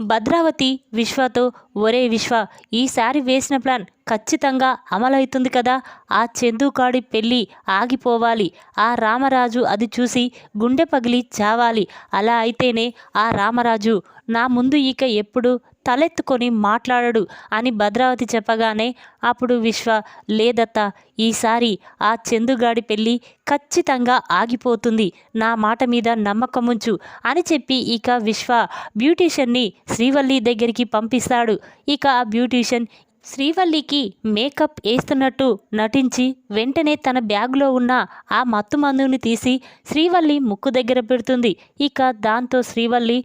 భద్రావతి విశ్వతో ఒరే విశ్వ ఈసారి వేసిన ప్లాన్ ఖచ్చితంగా అమలవుతుంది కదా. ఆ చందుకాడి పెళ్ళి ఆగిపోవాలి. ఆ రామరాజు అది చూసి గుండె పగిలి చావాలి. అలా అయితేనే ఆ రామరాజు నా ముందు ఇక ఎప్పుడు తలెత్తుకొని మాట్లాడడు అని భద్రావతి చెప్పగానే అప్పుడు విశ్వ లేదత్త ఈసారి ఆ చందుగాడి పెళ్ళి ఖచ్చితంగా ఆగిపోతుంది. నా మాట మీద నమ్మకముంచు అని చెప్పి ఇక విశ్వ బ్యూటీషియన్ని శ్రీవల్లి దగ్గరికి పంపిస్తాడు. ఇక ఆ బ్యూటీషియన్ శ్రీవల్లికి మేకప్ వేస్తున్నట్టు నటించి వెంటనే తన బ్యాగ్లో ఉన్న ఆ మత్తు మందుని తీసి శ్రీవల్లి ముక్కు దగ్గర పెడుతుంది. ఇక దాంతో శ్రీవల్లి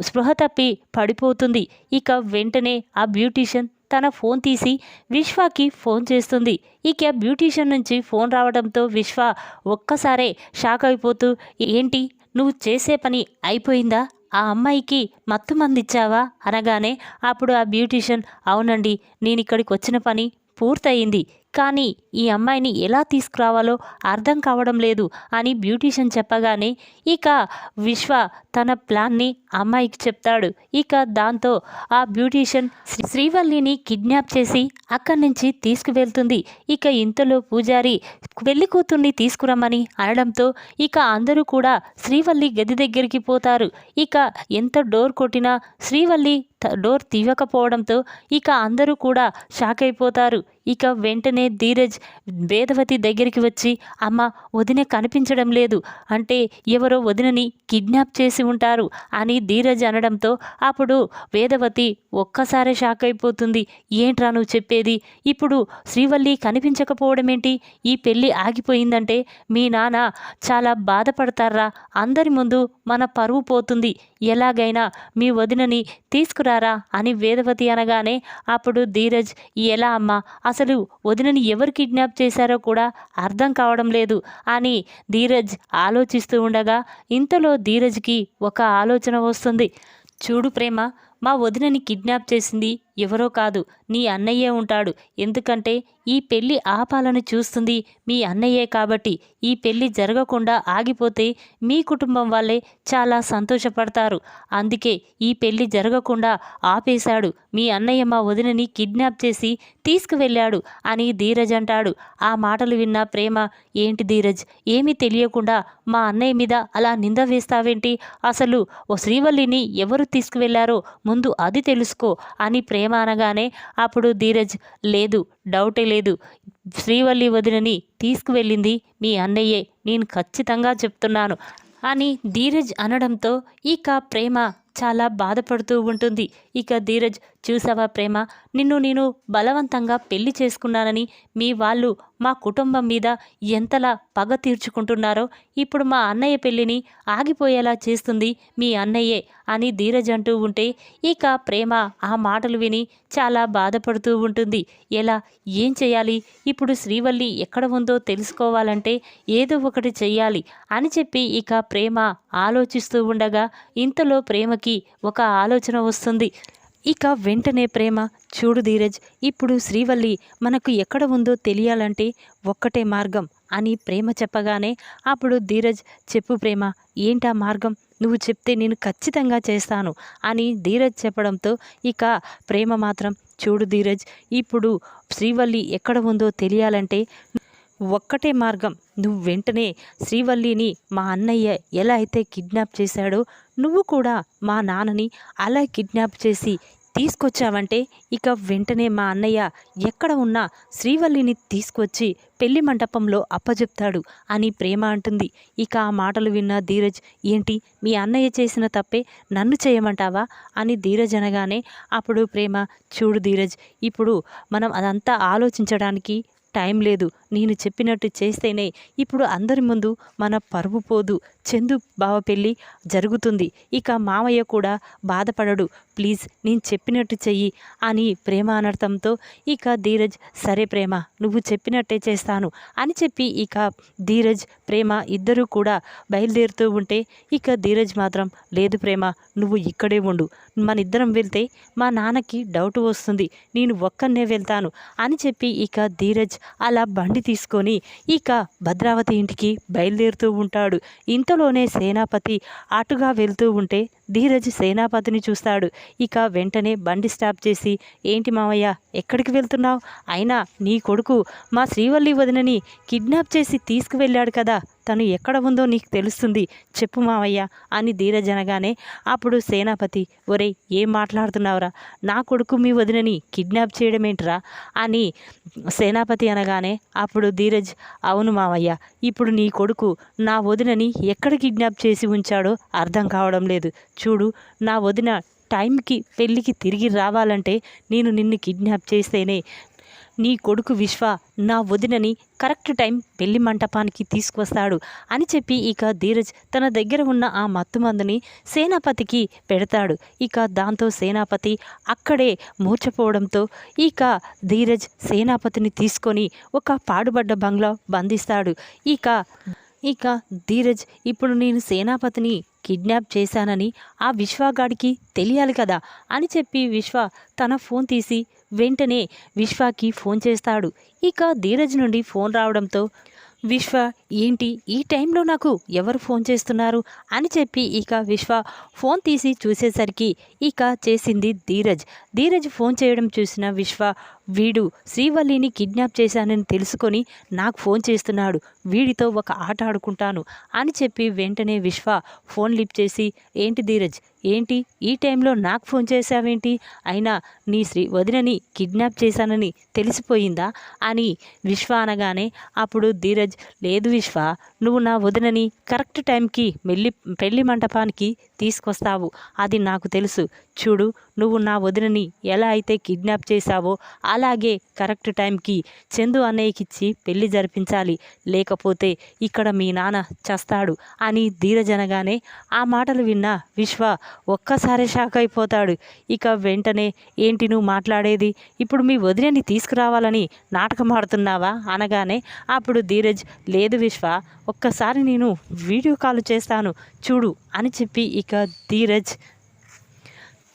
స్పృహ తప్పి పడిపోతుంది. ఇక వెంటనే ఆ బ్యూటీషియన్ తన ఫోన్ తీసి విశ్వకి ఫోన్ చేస్తుంది. ఇక బ్యూటీషియన్ నుంచి ఫోన్ రావడంతో విశ్వ ఒక్కసారే షాక్ అయిపోతూ ఏంటి? నువ్వు చేసే పని అయిపోయిందా? ఆ అమ్మాయికి మత్తు మంది ఇచ్చావా అనగానే అప్పుడు ఆ బ్యూటీషియన్ అవునండి నేను ఇక్కడికి వచ్చిన పని పూర్తయింది. కానీ ఈ అమ్మాయిని ఎలా తీసుకురావాలో అర్థం కావడం లేదు అని బ్యూటీషియన్ చెప్పగానే ఇక విశ్వ తన ప్లాన్ని అమ్మాయికి చెప్తాడు. ఇక దాంతో ఆ బ్యూటీషియన్ శ్రీ- శ్రీవల్లిని కిడ్నాప్ చేసి అక్కడి నుంచి తీసుకువెళ్తుంది. ఇక ఇంతలో పూజారి పెళ్ళి కూతుర్ని తీసుకురమ్మని అనడంతో ఇక అందరూ కూడా శ్రీవల్లి గది దగ్గరికి పోతారు. ఇక ఎంత డోర్ కొట్టినా శ్రీవల్లి డోర్ తీయకపోవడంతో ఇక అందరూ కూడా షాక్ అయిపోతారు. ఇక వెంటనే ధీరజ్ వేదవతి దగ్గరికి వచ్చి అమ్మ వదిన కనిపించడం లేదు. అంటే ఎవరో వదినని కిడ్నాప్ చేసి ఉంటారు అని ధీరజ్ అనడంతో అప్పుడు వేదవతి ఒక్కసారి షాక్ అయిపోతుంది. ఏంట్రా నువ్వు చెప్పేది? ఇప్పుడు శ్రీవల్లి కనిపించకపోవడం ఏంటి ఈ పెళ్ళి ఆగిపోయిందంటే మీ నాన్న చాలా బాధపడతారా? అందరి ముందు మన పరువు పోతుంది. ఎలాగైనా మీ వదినని తీసుకురారా అని వేదవతి అనగానే అప్పుడు ధీరజ్ ఎలా అమ్మా అసలు వదినని ఎవరు కిడ్నాప్ చేశారో కూడా అర్థం కావడం లేదు అని ధీరజ్ ఆలోచిస్తూ ఉండగా ఇంతలో ధీరజ్కి ఒక ఆలోచన వస్తుంది. చూడు ప్రేమ మా వదినని కిడ్నాప్ చేసింది ఎవరో కాదు నీ అన్నయ్యే ఉంటాడు. ఎందుకంటే ఈ పెళ్ళి ఆపాలని చూస్తుంది మీ అన్నయ్యే కాబట్టి ఈ పెళ్ళి జరగకుండా ఆగిపోతే మీ కుటుంబం వాళ్ళే చాలా సంతోషపడతారు. అందుకే ఈ పెళ్ళి జరగకుండా ఆపేశాడు. మీ అన్నయ్య మా వదినని కిడ్నాప్ చేసి తీసుకువెళ్ళాడు అని ధీరజ్ అంటాడు. ఆ మాటలు విన్న ప్రేమ ఏంటి ధీరజ్ ఏమీ తెలియకుండా మా అన్నయ్య మీద అలా నింద వేస్తావేంటి? అసలు ఓ శ్రీవల్లిని ఎవరు తీసుకువెళ్ళారో ముందు అది తెలుసుకో అని ప్రేమ అనగానే అప్పుడు ధీరజ్ లేదు డౌటే లేదు. శ్రీవల్లి వదినని తీసుకువెళ్ళింది మీ అన్నయ్యే. నేను ఖచ్చితంగా చెప్తున్నాను. అని ధీరజ్ అనడంతో ఇక ప్రేమ చాలా బాధపడుతూ ఉంటుంది. ఇక ధీరజ్ చూసావా ప్రేమ? నిన్ను నేను బలవంతంగా పెళ్ళి చేసుకున్నానని మీ వాళ్ళు మా కుటుంబం మీద ఎంతలా పగ తీర్చుకుంటున్నారో ఇప్పుడు మా అన్నయ్య పెళ్ళిని ఆగిపోయేలా చేస్తుంది మీ అన్నయ్యే అని ధీరజ్ అంటూ ఉంటే ఇక ప్రేమ ఆ మాటలు విని చాలా బాధపడుతూ ఉంటుంది. ఎలా? ఏం చేయాలి? ఇప్పుడు శ్రీవల్లి ఎక్కడ ఉందో తెలుసుకోవాలంటే ఏదో ఒకటి చెయ్యాలి అని చెప్పి ఇక ప్రేమ ఆలోచిస్తూ ఉండగా ఇంతలో ప్రేమకి ఒక ఆలోచన వస్తుంది. ఇక వెంటనే ప్రేమ. చూడు ధీరజ్ ఇప్పుడు శ్రీవల్లి మనకు ఎక్కడ ఉందో తెలియాలంటే ఒక్కటే మార్గం అని ప్రేమ చెప్పగానే అప్పుడు ధీరజ్ చెప్పు ప్రేమ ఏంటా మార్గం? నువ్వు చెప్తే నేను ఖచ్చితంగా చేస్తాను అని ధీరజ్ చెప్పడంతో ఇక ప్రేమ మాత్రం చూడు ధీరజ్ ఇప్పుడు శ్రీవల్లి ఎక్కడ ఉందో తెలియాలంటే ఒక్కటే మార్గం. నువ్వు వెంటనే శ్రీవల్లిని మా అన్నయ్య ఎలా అయితే కిడ్నాప్ చేశాడో నువ్వు కూడా మా నాన్నని అలా కిడ్నాప్ చేసి తీసుకొచ్చావంటే ఇక వెంటనే మా అన్నయ్య ఎక్కడ ఉన్నా శ్రీవల్లిని తీసుకొచ్చి పెళ్ళి మండపంలో అప్పజెప్తాడు అని ప్రేమ అంటుంది. ఇక ఆ మాటలు విన్న ధీరజ్ ఏంటి మీ అన్నయ్య చేసిన తప్పే నన్ను చేయమంటావా? అని ధీరజ్ అనగానే అప్పుడు ప్రేమ చూడు ధీరజ్ ఇప్పుడు మనం అదంతా ఆలోచించడానికి టైం లేదు. నేను చెప్పినట్టు చేస్తేనే ఇప్పుడు అందరి ముందు మన పరువు పోదు. చందు బావ పెళ్ళి జరుగుతుంది. ఇక మామయ్య కూడా బాధపడడు. ప్లీజ్ నేను చెప్పినట్టు చెయ్యి అని ప్రేమ అనర్థంతో ఇక ధీరజ్ సరే ప్రేమ నువ్వు చెప్పినట్టే చేస్తాను అని చెప్పి ఇక ధీరజ్ ప్రేమ ఇద్దరూ కూడా బయలుదేరుతూ ఉంటే ఇక ధీరజ్ మాత్రం లేదు ప్రేమ నువ్వు ఇక్కడే ఉండు. మన ఇద్దరం వెళ్తే మా నాన్నకి డౌట్ వస్తుంది. నేను ఒక్కనే వెళ్తాను అని చెప్పి ఇక ధీరజ్ అలా బండి తీసుకొని ఇక భద్రావతి ఇంటికి బయలుదేరుతూ ఉంటాడు. ఇంతలోనే సేనాపతి అటుగా వెళ్తూ ఉంటే ధీరజ్ సేనాపతిని చూస్తాడు. ఇక వెంటనే బండి స్టాప్ చేసి ఏంటి మావయ్య ఎక్కడికి వెళ్తున్నావు? అయినా నీ కొడుకు మా శ్రీవల్లి వదినని కిడ్నాప్ చేసి తీసుకువెళ్ళాడు కదా. తను ఎక్కడ ఉందో నీకు తెలుస్తుంది. చెప్పు మావయ్య అని ధీరజ్ అనగానే అప్పుడు సేనాపతి ఒరే ఏం మాట్లాడుతున్నావురా? నా కొడుకు మీ వదినని కిడ్నాప్ చేయడమేంట్రా? అని సేనాపతి అనగానే అప్పుడు ధీరజ్ అవును మావయ్య ఇప్పుడు నీ కొడుకు నా వదినని ఎక్కడ కిడ్నాప్ చేసి ఉంచాడో అర్థం కావడం లేదు. చూడు నా వదిన టైంకి పెళ్ళికి తిరిగి రావాలంటే నేను నిన్ను కిడ్నాప్ చేస్తేనే. నీ కొడుకు విశ్వ నా వదినని కరెక్ట్ టైం పెళ్ళి మంటపానికి తీసుకొస్తాడు అని చెప్పి ఇక ధీరజ్ తన దగ్గర ఉన్న ఆ మత్తుమందుని సేనాపతికి పెడతాడు. ఇక దాంతో సేనాపతి అక్కడే మూర్చపోవడంతో ఇక ధీరజ్ సేనాపతిని తీసుకొని ఒక పాడుబడ్డ బంగ్లా బంధిస్తాడు. ఇక ఇక ధీరజ్ ఇప్పుడు నేను సేనాపతిని కిడ్నాప్ చేశానని ఆ విశ్వగాడికి తెలియాలి కదా అని చెప్పి విశ్వ తన ఫోన్ తీసి వెంటనే విశ్వకి ఫోన్ చేస్తాడు. ఇక ధీరజ్ నుండి ఫోన్ రావడంతో విశ్వ ఏంటి ఈ టైంలో నాకు ఎవరు ఫోన్ చేస్తున్నారు? అని చెప్పి ఇక విశ్వ ఫోన్ తీసి చూసేసరికి ఇక చేసింది ధీరజ్. ధీరజ్ ఫోన్ చేయడం చూసిన విశ్వ వీడు శ్రీవల్లిని కిడ్నాప్ చేశానని తెలుసుకొని నాకు ఫోన్ చేస్తున్నాడు. వీడితో ఒక ఆట ఆడుకుంటాను అని చెప్పి వెంటనే విశ్వ ఫోన్ లిఫ్ట్ చేసి ఏంటి ధీరజ్ ఏంటి? ఈ టైంలో నాకు ఫోన్ చేశావేంటి? అయినా నీ శ్రీ వదినని కిడ్నాప్ చేశానని తెలిసిపోయిందా? అని విశ్వ అనగానే అప్పుడు ధీరజ్ లేదు విశ్వ నువ్వు నా వదినని కరెక్ట్ టైంకి మెల్లి పెళ్ళి మంటపానికి తీసుకొస్తావు. అది నాకు తెలుసు. చూడు నువ్వు నా వదినని ఎలా అయితే కిడ్నాప్ చేశావో అలాగే కరెక్ట్ టైంకి చందు అన్నయ్యకిచ్చి పెళ్ళి జరిపించాలి. లేకపోతే ఇక్కడ మీ నాన్న చస్తాడు అని ధీరజనగానే ఆ మాటలు విన్న విశ్వ ఒక్కసారి షాక్ అయిపోతాడు. ఇక వెంటనే ఏంటి నువ్వు మాట్లాడేది? ఇప్పుడు మీ వదినని తీసుకురావాలని నాటకం ఆడుతున్నావా? అనగానే అప్పుడు ధీరజ్ లేదు విశ్వ ఒక్కసారి నేను వీడియో కాల్ చేస్తాను చూడు అని చెప్పి ఇక ధీరజ్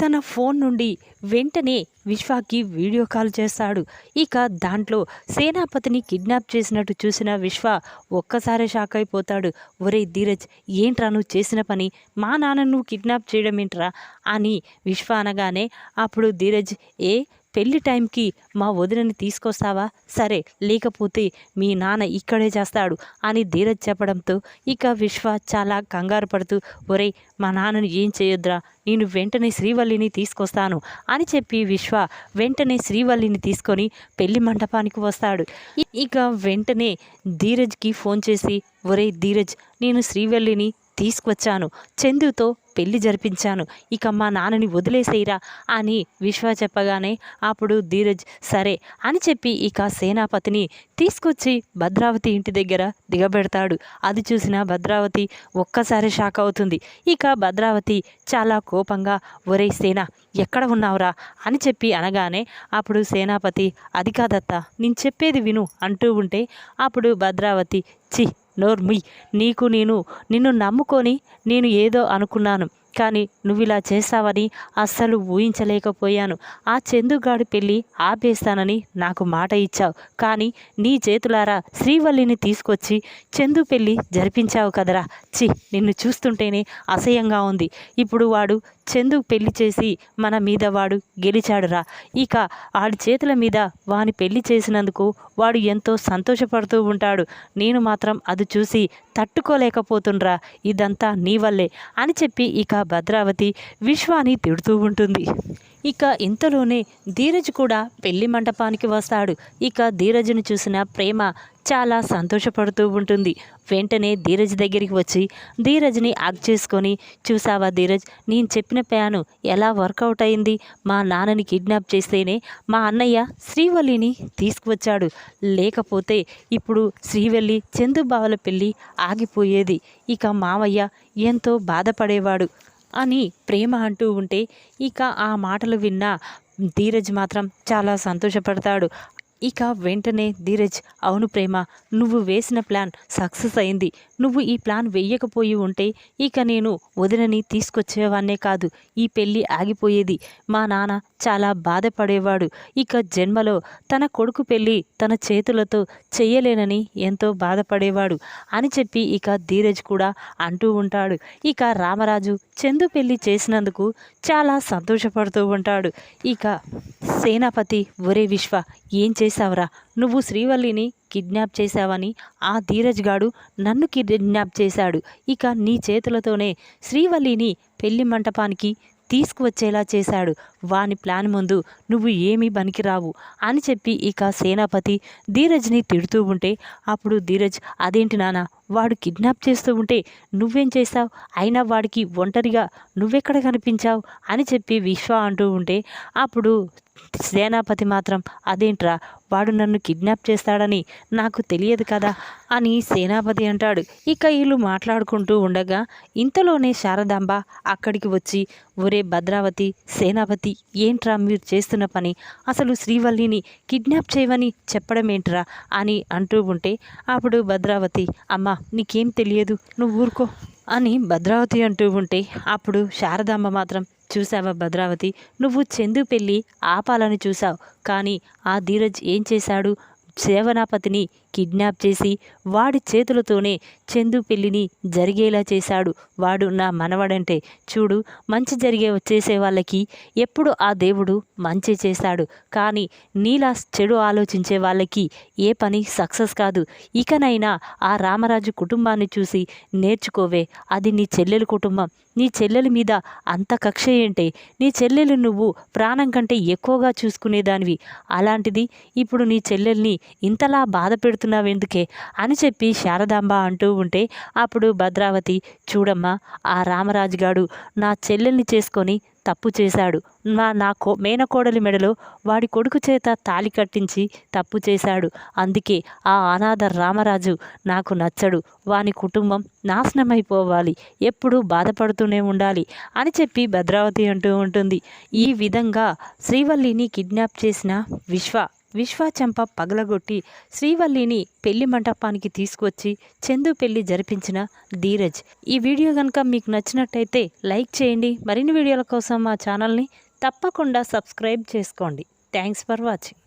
తన ఫోన్ నుండి వెంటనే విశ్వాకి వీడియో కాల్ చేస్తాడు. ఇక దాంట్లో సేనాపతిని కిడ్నాప్ చేసినట్టు చూసిన విశ్వ ఒక్కసారి షాక్ అయిపోతాడు. ఒరే ధీరజ్ ఏంట్రా నువ్వు చేసిన పని? మా నాన్న నువ్వు కిడ్నాప్ చేయడం ఏంట్రా? అని విశ్వ అనగానే అప్పుడు ధీరజ్ ఏ పెళ్ళి టైంకి మా వదినని తీసుకొస్తావా? సరే లేకపోతే మీ నాన్న ఇక్కడే చేస్తాడు అని ధీరజ్ చెప్పడంతో ఇక విశ్వ చాలా కంగారు పడుతూ ఒరేయ్ మా నాన్నని ఏం చేయొద్దురా? నేను వెంటనే శ్రీవల్లిని తీసుకొస్తాను అని చెప్పి విశ్వ వెంటనే శ్రీవల్లిని తీసుకొని పెళ్ళి మండపానికి వస్తాడు. ఇక వెంటనే ధీరజ్కి ఫోన్ చేసి ఒరేయ్ ధీరజ్ నేను శ్రీవల్లిని తీసుకొచ్చాను. చందుతో పెళ్ళి జరిపించాను. ఇక మా నాన్నని వదిలేసేయరా అని విశ్వ చెప్పగానే అప్పుడు ధీరజ్ సరే అని చెప్పి ఇక సేనాపతిని తీసుకొచ్చి భద్రావతి ఇంటి దగ్గర దిగబెడతాడు. అది చూసిన భద్రావతి ఒక్కసారి షాక్ అవుతుంది. ఇక భద్రావతి చాలా కోపంగా ఒరే సేన ఎక్కడ ఉన్నావురా? అని చెప్పి అనగానే అప్పుడు సేనాపతి అది కాదత్త నేను చెప్పేది విను అంటూ ఉంటే అప్పుడు భద్రావతి చి నోర్మి నీకు నేను నిన్ను నమ్ముకొని నేను ఏదో అనుకున్నాను. కానీ నువ్వు ఇలా చేస్తావని అస్సలు ఊహించలేకపోయాను. ఆ చందుగాడి పెళ్ళి ఆపేస్తానని నాకు మాట ఇచ్చావు. కానీ నీ చేతులారా శ్రీవల్లిని తీసుకొచ్చి చందు పెళ్ళి జరిపించావు కదరా. చి నిన్ను చూస్తుంటేనే అసహ్యంగా ఉంది. ఇప్పుడు వాడు చందుకు పెళ్ళి చేసి మన మీద వాడు గెలిచాడురా. ఇక ఆడి చేతుల మీద వాని పెళ్ళి చేసినందుకు వాడు ఎంతో సంతోషపడుతూ ఉంటాడు. నేను మాత్రం అది చూసి తట్టుకోలేకపోతుండ్రా. ఇదంతా నీ వల్లే అని చెప్పి ఇక భద్రావతి విశ్వాని తిడుతూ ఉంటుంది. ఇక ఇంతలోనే ధీరజ్ కూడా పెళ్ళి మంటపానికి వస్తాడు. ఇక ధీరజ్ను చూసిన ప్రేమ చాలా సంతోషపడుతూ ఉంటుంది. వెంటనే ధీరజ్ దగ్గరికి వచ్చి ధీరజ్ని అగ్ చేసుకొని చూసావా ధీరజ్ నేను చెప్పిన ప్లాను ఎలా వర్కౌట్ అయింది? మా నాన్నని కిడ్నాప్ చేస్తేనే మా అన్నయ్య శ్రీవల్లిని తీసుకువచ్చాడు. లేకపోతే ఇప్పుడు శ్రీవల్లి చందుబావల పెళ్ళి ఆగిపోయేది. ఇక మావయ్య ఎంతో బాధపడేవాడు అని ప్రేమ అంటూ ఉంటే ఇక ఆ మాటలు విన్న ధీరజ్ మాత్రం చాలా సంతోషపడతాడు. ఇక వెంటనే ధీరజ్ అవును ప్రేమ నువ్వు వేసిన ప్లాన్ సక్సెస్ అయింది. నువ్వు ఈ ప్లాన్ వెయ్యకపోయి ఉంటే ఇక నేను వదినని తీసుకొచ్చేవాన్నే కాదు. ఈ పెళ్ళి ఆగిపోయేది. మా నాన్న చాలా బాధపడేవాడు. ఇక జన్మలో తన కొడుకు పెళ్ళి తన చేతులతో చెయ్యలేనని ఎంతో బాధపడేవాడు అని చెప్పి ఇక ధీరజ్ కూడా అంటూ ఉంటాడు. ఇక రామరాజు చందు పెళ్ళి చేసినందుకు చాలా సంతోషపడుతూ ఉంటాడు. ఇక సేనాపతి ఒరే విశ్వ ఏం చేశావురా? నువ్వు శ్రీవల్లిని కిడ్నాప్ చేశావని ఆ ధీరజ్ గాడు నన్ను కిడ్నాప్ చేశాడు. ఇక నీ చేతులతోనే శ్రీవల్లిని పెళ్ళి మంటపానికి తీసుకువచ్చేలా చేశాడు. వాని ప్లాన్ ముందు నువ్వు ఏమీ పనికిరావు అని చెప్పి ఇక సేనాపతి ధీరజ్ని తిడుతూ ఉంటే అప్పుడు ధీరజ్ అదేంటి నాన్న వాడు కిడ్నాప్ చేస్తూ ఉంటే నువ్వేం చేస్తావు అయినా వాడికి ఒంటరిగా నువ్వెక్కడ కనిపించావు? అని చెప్పి విశ్వ అంటూ ఉంటే అప్పుడు సేనాపతి మాత్రం అదేంట్రా వాడు నన్ను కిడ్నాప్ చేస్తాడని నాకు తెలియదు కదా అని సేనాపతి అంటాడు. ఇక వీళ్ళు మాట్లాడుకుంటూ ఉండగా ఇంతలోనే శారదాంబ అక్కడికి వచ్చి ఒరే భద్రావతి సేనాపతి ఏంట్రా మీరు చేస్తున్న పని? అసలు శ్రీవల్లిని కిడ్నాప్ చేయమని చెప్పడం ఏంట్రా? అని అంటూ ఉంటే అప్పుడు భద్రావతి అమ్మ నీకేం తెలియదు నువ్వు ఊరుకో. అని భద్రావతి అంటూ ఉంటే అప్పుడు శారదాంబ మాత్రం చూసావా భద్రావతి? నువ్వు చందు పెళ్ళి ఆపాలని చూసావు కానీ ఆ ధీరజ్ ఏం చేశాడు? సేవనాపతిని కిడ్నాప్ చేసి వాడి చేతులతోనే చందు పెళ్ళిని జరిగేలా చేశాడు. వాడు నా మనవడంటే చూడు మంచి జరిగే వచ్చేసే వాళ్ళకి ఎప్పుడు ఆ దేవుడు మంచి చేశాడు. కానీ నీలా చెడు ఆలోచించే వాళ్ళకి ఏ పని సక్సెస్ కాదు. ఇకనైనా ఆ రామరాజు కుటుంబాన్ని చూసి నేర్చుకోవే. అది నీ చెల్లెలు కుటుంబం. నీ చెల్లెలి మీద అంత కక్ష ఏంటే? నీ చెల్లెలు నువ్వు ప్రాణం కంటే ఎక్కువగా చూసుకునేదానివి. అలాంటిది ఇప్పుడు నీ చెల్లెల్ని ఇంతలా బాధ పెడుతున్నావెందుకే అని చెప్పి శారదాంబ అంటూ ఉంటే అప్పుడు భద్రావతి చూడమ్మా ఆ రామరాజుగాడు నా చెల్లెల్ని చేసుకొని తప్పు చేశాడు. నా నా కో మేనకోడలి మెడలో వాడి కొడుకు చేత తాలి కట్టించి తప్పు చేశాడు. అందుకే ఆ అనాథ రామరాజు నాకు నచ్చడు. వాని కుటుంబం నాశనమైపోవాలి. ఎప్పుడూ బాధపడుతూనే ఉండాలి అని చెప్పి భద్రావతి అంటూ ఉంటుంది. ఈ విధంగా శ్రీవల్లిని కిడ్నాప్ చేసిన విశ్వ విశ్వచంప పగలగొట్టి శ్రీవల్లిని పెళ్ళి మంటపానికి తీసుకొచ్చి చందు పెళ్ళి జరిపించిన ధీరజ్. ఈ వీడియో కనుక మీకు నచ్చినట్టయితే లైక్ చేయండి. మరిన్ని వీడియోల కోసం మా ఛానల్ని తప్పకుండా సబ్స్క్రైబ్ చేసుకోండి. Thanks for watching.